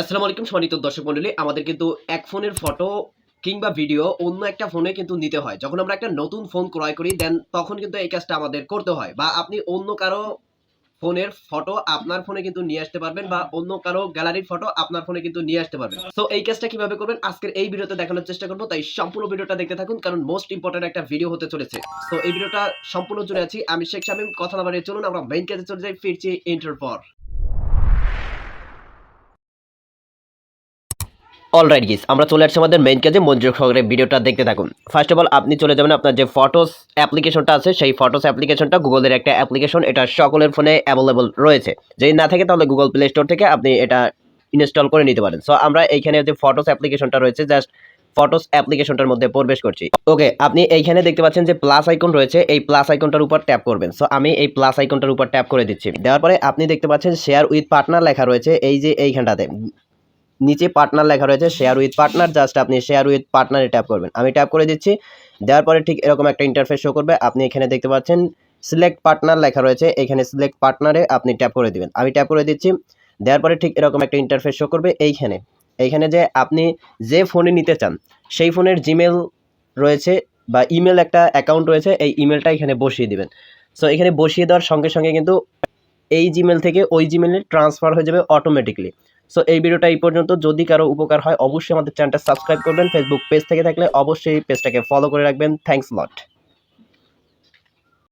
আসসালামু আলাইকুম সম্মানিত দর্শক মণ্ডলী, আমাদের কিন্তু এক ফোনের ফটো কিংবা ভিডিও অন্য একটা ফোনে কিন্তু নিতে হয়। যখন আমরা একটা নতুন ফোন ক্রয় করি দেন তখন কিন্তু এই কাজটা আমাদের করতে হয় বা আপনি অন্য কারও ফোনের ফটো আপনার ফোনে কিন্তু নিয়ে আসতে পারবেন বা অন্য কারও গ্যালারির ফটো আপনার ফোনে কিন্তু নিয়ে আসতে পারবেন। তো এই কাজটা কীভাবে করবেন? আজকের এই ভিডিওতে দেখানোর চেষ্টা করব, তাই সম্পূর্ণ ভিডিওটা দেখতে থাকুন, কারণ মোস্ট ইম্পর্টেন্ট একটা ভিডিও হতে চলেছে। তো এই ভিডিওটা সম্পূর্ণ জুড়ে আছি, আমি শেখ শামিম, কথা না বাড়িয়ে চলুন, আমরা মেইন কাজে চলে যাই, ফিরছি ইন্টার পর। অলরাইট গিস, আমরা চলে আসছি আমাদের মেইন কাজে মনোযোগ সহকারে ভিডিওটা দেখতে থাকুন। ফার্স্ট অফ অল আপনি চলে যাবেন আপনার যে ফটোস অ্যাপ্লিকেশনটা আছে, সেই ফটোস অ্যাপ্লিকেশনটা গুগলের একটা অ্যাপ্লিকেশন এটা সকলের ফোনে অ্যাভেলেবল রয়েছে। যদি না থাকে, তাহলে গুগল প্লে স্টোর থেকে আপনি এটা ইনস্টল করে নিতে পারেন। সো আমরা এইখানে যে ফটোস অ্যাপ্লিকেশনটা রয়েছে জাস্ট ফটোস অ্যাপ্লিকেশনটার মধ্যে প্রবেশ করছি। ওকে আপনি এইখানে দেখতে পাচ্ছেন যে প্লাস আইকন রয়েছে, এই প্লাস আইকনটার উপর ট্যাপ করবেন। সো আমি এই প্লাস আইকনটার উপর ট্যাপ করে দিচ্ছি। দেওয়ার পরে আপনি দেখতে পাচ্ছেন শেয়ার উইথ পার্টনার লেখা রয়েছে, এই যে এইখানটাতে। নিচে পার্টনার লেখা রয়েছে শেয়ার উইথ পার্টনার জাস্ট আপনি শেয়ার উইথ পার্টনারে ট্যাপ করবেন। আমি ট্যাপ করে দিচ্ছি, দেওয়ার পরে ঠিক এরকম একটা ইন্টারফেস শো করবে, আপনি এখানে দেখতে পাচ্ছেন সিলেক্ট পার্টনার লেখা রয়েছে, এখানে সিলেক্ট পার্টনারে আপনি ট্যাপ করে দিবেন। আমি ট্যাপ করে দিচ্ছি, দেওয়ার পরে ঠিক এরকম একটা ইন্টারফেস শো করবে, এইখানে। এইখানে যে আপনি যে ফোনে নিতে চান, সেই ফোনের জিমেল রয়েছে বা ইমেল একটা অ্যাকাউন্ট রয়েছে, এই ইমেলটা এখানে বসিয়ে দিবেন। সো এখানে বসিয়ে দেওয়ার সঙ্গে সঙ্গে কিন্তু এই জিমেল থেকে ওই জিমেলে ট্রান্সফার হয়ে যাবে অটোমেটিকলি সো এই ভিডিওটা এই পর্যন্ত। যদি কারও উপকার হয়, অবশ্যই আমাদের চ্যানেলটা সাবস্ক্রাইব করবেন। ফেসবুক পেজ থেকে থাকলে অবশ্যই পেজটাকে ফলো করে রাখবেন। Thanks lot